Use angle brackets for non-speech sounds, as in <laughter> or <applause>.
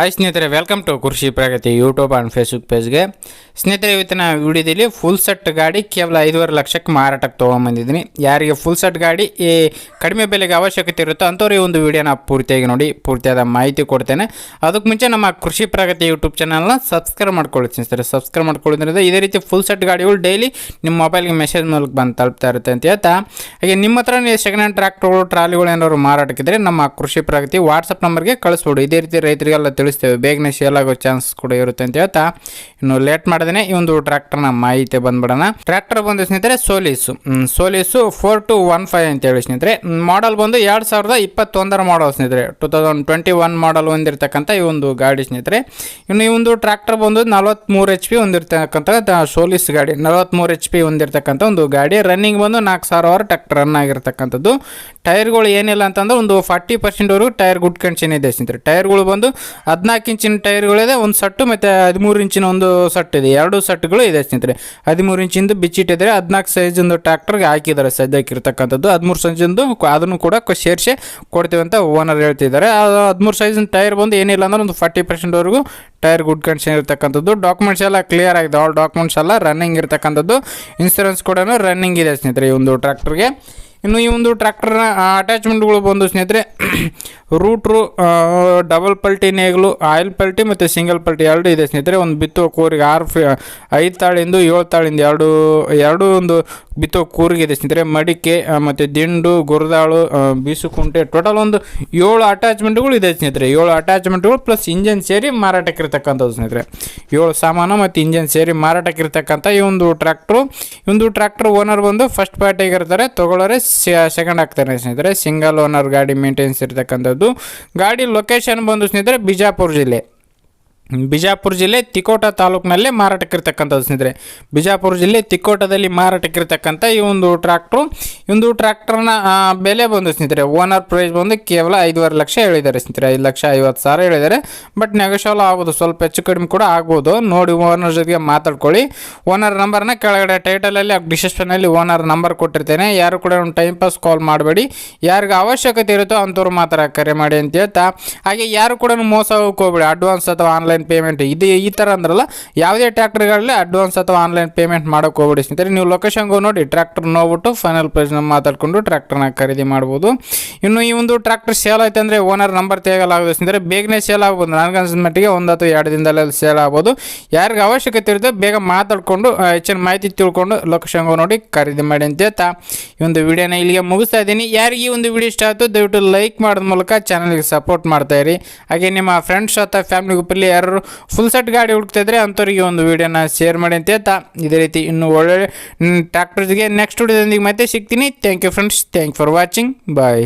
Hi ಸ್ನೇಹಿತರೆ welcome to Krishi Pragati YouTube and Facebook ಪೇಜ್ಗೆ ಸ್ನೇಹಿತರೆ, ಇವತ್ತಿನ ವಿಡಿಯೋದಲ್ಲಿ ಫುಲ್ ಸೆಟ್ ಗಾಡಿ ಕೇವಲ ಐದೂವರೆ ಲಕ್ಷಕ್ಕೆ ಮಾರಾಟಕ್ಕೆ ತೊಗೊಂಬಂದಿದ್ದೀನಿ ಯಾರಿಗೆ ಫುಲ್ ಸೆಟ್ ಗಾಡಿ, ಈ ಕಡಿಮೆ ಬೆಲೆಗೆ ಅವಶ್ಯಕತೆ ಇರುತ್ತೋ ಅಂಥವ್ರು ಈ ಒಂದು ವಿಡಿಯೋನ ಪೂರ್ತಿಯಾಗಿ ನೋಡಿ, ಪೂರ್ತಿಯಾದ ಮಾಹಿತಿ ಕೊಡ್ತೇನೆ. ಅದಕ್ಕೆ ಮುಂಚೆ ನಮ್ಮ ಕೃಷಿ ಪ್ರಗತಿ ಯೂಟ್ಯೂಬ್ ಚಾನಲ್ನ ಸಬ್ಸ್ಕ್ರೈಬ್ ಮಾಡ್ಕೊಳ್ಳಿ ಸ್ನೇಹಿತರೆ. ಸಬ್ಸ್ಕ್ರೈಬ್ ಮಾಡ್ಕೊಳ್ಳೋದ್ರಿಂದ ಇದೇ ರೀತಿ ಫುಲ್ ಸೆಟ್ ಗಾಡಿಗಳು ಡೈಲಿ ನಿಮ್ಮ ಮೊಬೈಲ್ಗೆ ಮೆಸೇಜ್ ಮೂಲಕ ಬಂದು ತಲುಪ್ತಾ ಇರುತ್ತೆ ಅಂತ ಹೇಳ್ತಾ. ಹಾಗೆ ನಿಮ್ಮ ಹತ್ರ ಸೆಕೆಂಡ್ ಹ್ಯಾಂಡ್ ಟ್ರ್ಯಾಕ್ಟರ್ಗಳು ಟ್ರಾಲಿಗಳು ಏನಾದ್ರು ಮಾರಾಟಕ್ಕಿದ್ರೆ ನಮ್ಮ ಕೃಷಿ ಪ್ರಗತಿ ವಾಟ್ಸಪ್ ನಂಬರ್ಗೆ ಕಳಿಸ್ಬೋದು. ಇದೇ ರೀತಿ ರೈತರಿಗೆಲ್ಲ ತಿಳಿಸ್ತೇವೆ ಬೇಗನೆ ಸೇಲ್ ಆಗೋ ಚಾನ್ಸ್ ಕೂಡ ಇರುತ್ತೆ ಅಂತ ಹೇಳ್ತಾ. ಇನ್ನು ಲೇಟ್ ಮಾಡದೇನೆ ಈ ಒಂದು ಟ್ರ್ಯಾಕ್ಟರ್ನ ಮಾಹಿತಿ ಬಂದ್ಬಿಡೋಣ. ಟ್ರ್ಯಾಕ್ಟರ್ ಬಂದು ಸ್ನೇಹಿತರೆ ಸೋಲಿಸು ಸೋಲಿಸು ಫೋರ್ ಟು ಒನ್ ಫೈವ್ ಅಂತ ಹೇಳಿ ಸ್ನೇಹಿತರೆ. ಮಾಡಲ್ ಬಂದು ಎರಡು ಸಾವಿರದ ಇಪ್ಪತ್ತೊಂದರ ಮಾಡಲ್ ಸ್ನೇಹಿತರೆ. Two thousand twenty one model ಹೊಂದಿರತಕ್ಕಂಥ ಈ ಒಂದು ಗಾಡಿ ಸ್ನೇಹಿತರೆ. ಇನ್ನು ಈ ಒಂದು ಟ್ರ್ಯಾಕ್ಟರ್ ಬಂದು ನಲವತ್ತ್ಮೂರು ಎಚ್ ಪಿ ಹೊಂದಿರತಕ್ಕಂಥ ಸೋಲಿಸ್ ಗಾಡಿ. ನಲವತ್ತ್ಮೂರು ಎಚ್ ಪಿ ಹೊಂದಿರತಕ್ಕಂಥ ಒಂದು ಗಾಡಿ. ರನ್ನಿಂಗ್ ಬಂದು ನಾಲ್ಕು ಸಾವಿರ ಅವರ್ ಟ್ರ್ಯಾಕ್ಟರ್ ರನ್ ಆಗಿರ್ತಕ್ಕಂಥದ್ದು. ಟೈರ್ಗಳು ಏನಿಲ್ಲ ಅಂತಂದ್ರೆ ಒಂದು ಫಾರ್ಟಿ ಪರ್ಸೆಂಟ್ವರೆಗೂ ಟೈರ್ ಗುಡ್ ಕಂಡೀಷನ್ ಇದೆ ಸ್ನೇಹಿತರೆ. ಟೈರ್ಗಳು ಬಂದು ಹದಿನಾಲ್ಕು ಇಂಚಿನ ಟೈರ್ಗಳಿದೆ ಒಂದು ಸಟ್ಟು ಮತ್ತು ಹದಿಮೂರು ಇಂಚಿನ ಒಂದು ಸಟ್ ಇದೆ. ಎರಡು ಸಟ್ಗಳು ಇದೆ ಸ್ನೇಹಿತರೆ. ಹದಿಮೂರು ಇಂಚಿಂದು ಬಿಚ್ಚಿಟ್ಟಿದ್ದಾರೆ ಹದಿನಾಲ್ಕು ಸೈಜಿಂದು ಟ್ರ್ಯಾಕ್ಟರ್ಗೆ ಹಾಕಿದ್ದಾರೆ ಸದ್ಯಕ್ಕೆ ಇರ್ತಕ್ಕಂಥದ್ದು. ಹದಿಮೂರು ಸೈಜಿಂದು ಅದನ್ನು ಕೂಡ ಸೇರಿಸಿ ಕೊಡ್ತೀವಿ ಅಂತ ಓನರ್ ಹೇಳ್ತಿದ್ದಾರೆ. ಹದಿಮೂರು ಸೈಜಿನ ಟೈರ್ ಬಂದು ಏನಿಲ್ಲ ಅಂದ್ರೆ ಒಂದು ಫಾರ್ಟಿ ಪರ್ಸೆಂಟ್ವರೆಗೂ ಟೈರ್ ಗುಡ್ ಕಂಡೀಷನ್ ಇರ್ತಕ್ಕಂಥದ್ದು. ಡಾಕ್ಯುಮೆಂಟ್ಸ್ ಎಲ್ಲ ಕ್ಲಿಯರ್ ಆಗಿದೆ. ಆಲ್ ಡಾಕ್ಯುಮೆಂಟ್ಸ್ ಎಲ್ಲ ರನ್ನಿಂಗ್ ಇರ್ತಕ್ಕಂಥದ್ದು. ಇನ್ಸೂರೆನ್ಸ್ ಕೂಡ ರನ್ನಿಂಗ್ ಇದೆ ಸ್ನೇಹಿತರೆ ಈ ಒಂದು ಟ್ರ್ಯಾಕ್ಟರ್ಗೆ. ಇನ್ನು ಈ ಒಂದು ಟ್ರ್ಯಾಕ್ಟರ್ನ ಅಟ್ಯಾಚ್ಮೆಂಟ್ಗಳು ಬಂದು ಸ್ನೇಹಿತರೆ <clears throat> ರೂಟ್ರು ಡಬಲ್ ಪಲ್ಟಿ ನೇಗಲು ಆಯಿಲ್ ಪಲ್ಟಿ ಮತ್ತು ಸಿಂಗಲ್ ಪಲ್ಟಿ ಎರಡು ಇದೆ ಸ್ನೇಹಿತರೆ. ಒಂದು ಬಿತ್ತುವ ಕೂರಿಗೆ ಆರು ಫಿ, ಐದು ತಾಳಿಂದು, ಏಳು ತಾಳಿಂದ ಎರಡು ಎರಡು ಒಂದು ಬಿತ್ತುವ ಕೂರಿಗೆ ಇದೆ ಸ್ನೇಹಿತರೆ. ಮಡಿಕೆ ಮತ್ತು ದಿಂಡು, ಗುರದಾಳು ಬೀಸುಕುಂಟೆ ಟೋಟಲ್ ಒಂದು ಏಳು ಅಟ್ಯಾಚ್ಮೆಂಟ್ಗಳು ಇದೆ ಸ್ನೇಹಿತರೆ. ಏಳು ಅಟ್ಯಾಚ್ಮೆಂಟ್ಗಳು ಪ್ಲಸ್ ಇಂಜನ್ ಸೇರಿ ಮಾರಾಟಕ್ಕೆ ಇರತಕ್ಕಂಥದ್ದು ಸ್ನೇಹಿತರೆ. ಏಳು ಸಾಮಾನು ಮತ್ತು ಇಂಜನ್ ಸೇರಿ ಮಾರಾಟಕ್ಕೆ ಮಾರಾಟಕ್ಕಿರ್ತಕ್ಕಂಥ ಈ ಒಂದು ಟ್ರ್ಯಾಕ್ಟ್ರು ಒಂದು ಟ್ರ್ಯಾಕ್ಟ್ರ್ ಓನರ್ ಬಂದು ಫಸ್ಟ್ ಪಾರ್ಟಿಗೆ ಇರ್ತಾರೆ. ತೊಗೊಳ್ಳೋರೆ ಸೆಕೆಂಡ್ ಆಗ್ತಾರೆ ಸ್ನೇಹಿತರೆ. ಸಿಂಗಲ್ ಓನರ್ ಗಾಡಿ ಮೇಂಟೆನ್ಸ್ ಇರ್ತಕ್ಕಂಥದ್ದು. ಗಾಡಿ ಲೊಕೇಶನ್ ಬಂದು ಸ್ನೇಹಿತರೆ ಬಿಜಾಪುರ ಜಿಲ್ಲೆ. ಬಿಜಾಪುರ ಜಿಲ್ಲೆ ತಿಕೋಟ ತಾಲೂಕಿನಲ್ಲೇ ಮಾರಾಟಕ್ಕಿರ್ತಕ್ಕಂಥದ್ದು ಸ್ನೇಹಿತರೆ. ಬಿಜಾಪುರ ಜಿಲ್ಲೆ ತಿಕೋಟದಲ್ಲಿ ಮಾರಾಟಕ್ಕಿರ್ತಕ್ಕಂಥ ಈ ಒಂದು ಟ್ರ್ಯಾಕ್ಟ್ರು. ಈ ಒಂದು ಟ್ರ್ಯಾಕ್ಟರ್ನ ಬೆಲೆ ಬಂದು ಸ್ನೇಹಿತರೆ, ಓನರ್ ಪ್ರೈಸ್ ಬಂದು ಕೇವಲ ಐದುವರೆ ಲಕ್ಷ ಹೇಳಿದ್ದಾರೆ ಸ್ನೇಹಿತರೆ. ಐದು ಲಕ್ಷ ಐವತ್ತು ಸಾವಿರ ಹೇಳಿದ್ದಾರೆ. ಬಟ್ ನೆಗೋಷಿಯಲ್ ಆಗೋದು ಸ್ವಲ್ಪ ಹೆಚ್ಚು ಕಡಿಮೆ ಕೂಡ ಆಗ್ಬೋದು. ನೋಡಿ ಓನರ್ ಜೊತೆಗೆ ಮಾತಾಡ್ಕೊಳ್ಳಿ. ಓನರ್ ನಂಬರ್ನ ಕೆಳಗಡೆ ಟೈಟಲಲ್ಲಿ ಡಿಸ್ಕ್ರಿಪ್ಷನಲ್ಲಿ ಓನರ್ ನಂಬರ್ ಕೊಟ್ಟಿರ್ತೇನೆ. ಯಾರು ಕೂಡ ಒಂದು ಟೈಮ್ ಪಾಸ್ ಕಾಲ್ ಮಾಡಬೇಡಿ. ಯಾರಿಗೆ ಅವಶ್ಯಕತೆ ಇರುತ್ತೋ ಅಂಥವ್ರು ಮಾತ್ರ ಕರೆ ಮಾಡಿ ಅಂತ ಹೇಳ್ತಾ. ಹಾಗೆ ಯಾರು ಕೂಡ ಮೋಸ ಹೋಗ್ಬೇಡಿ. ಅಡ್ವಾನ್ಸ್ ಅಥವಾ ಆನ್ಲೈನ್ ಪೇಮೆಂಟ್ ಇದು, ಈ ಥರ ಅಂದ್ರಲ್ಲ, ಯಾವುದೇ ಟ್ರ್ಯಾಕ್ಟರ್ಗಳಲ್ಲಿ ಅಡ್ವಾನ್ಸ್ ಅಥವಾ ಆನ್ಲೈನ್ ಪೇಮೆಂಟ್ ಮಾಡೋಕೆ ಹೋಗ್ಬಿಡಿ ಸ್ನೇಹಿತರೆ. ನೀವು ಲೊಕೇಶನ್ಗೂ ನೋಡಿ ಟ್ರ್ಯಾಕ್ಟರ್ ನೋಡ್ಬಿಟ್ಟು ಫೈನಲ್ ಪ್ರೈಸ್ನ ಮಾತಾಡ್ಕೊಂಡು ಟ್ರ್ಯಾಕ್ಟರ್ನ ಖರೀದಿ ಮಾಡ್ಬೋದು. ಇನ್ನು ಈ ಒಂದು ಟ್ರ್ಯಾಕ್ಟರ್ ಸೇಲ್ ಆಯ್ತು ಅಂದರೆ ಓನರ್ ನಂಬರ್ ತೆಗೆಯಲಾಗುತ್ತೆ ಸ್ನೇಹಿತರೆ. ಬೇಗನೆ ಸೇಲ್ ಆಗ್ಬೋದು. ನನಗನ್ಸಿದ ಮಟ್ಟಿಗೆ ಒಂದು ಅಥವಾ ಎರಡು ದಿನದಲ್ಲಿ ಸೇಲ್ ಆಗ್ಬೋದು. ಯಾರಿಗೆ ಅವಶ್ಯಕತೆ ಇರುತ್ತೆ ಬೇಗ ಮಾತಾಡಿಕೊಂಡು ಹೆಚ್ಚಿನ ಮಾಹಿತಿ ತಿಳ್ಕೊಂಡು ಲೊಕೇಶನ್ಗೂ ನೋಡಿ ಖರೀದಿ ಮಾಡಿ ಅಂತ ಈ ಒಂದು ವಿಡಿಯೋನ ಇಲ್ಲಿಗೆ ಮುಗಿಸ್ತಾ ಇದ್ದೀನಿ. ಯಾರಿಗೆ ಈ ಒಂದು ವಿಡಿಯೋ ಇಷ್ಟ ಆಯಿತು ದಯವಿಟ್ಟು ಲೈಕ್ ಮಾಡೋದ ಮೂಲಕ ಚಾನಲ್ಗೆ ಸಪೋರ್ಟ್ ಮಾಡ್ತಾ ಇರಿ. ಹಾಗೆ ನಿಮ್ಮ ಫ್ರೆಂಡ್ಸ್ ಅಥವಾ ಫ್ಯಾಮಿಲಿ ಗ್ರೂಪಲ್ಲಿ ಯಾರು ಫುಲ್ ಸೆಟ್ ಗಾಡಿ ಹುಡುಕ್ತಾ ಇದ್ರೆ ಅಂಥವ್ರಿಗೆ ಒಂದು ವಿಡಿಯೋನ ಶೇರ್ ಮಾಡಿ ಅಂತ ಹೇಳ್ತಾ ಇದೇ ರೀತಿ ಇನ್ನು ಒಳ್ಳೆ ಟ್ರ್ಯಾಕ್ಟರ್ಸ್ಗೆ ನೆಕ್ಸ್ಟ್ ವಿಡಿಯೋದೊಂದಿಗೆ ಮತ್ತೆ ಸಿಗ್ತೀನಿ. Thank you friends thank for watching bye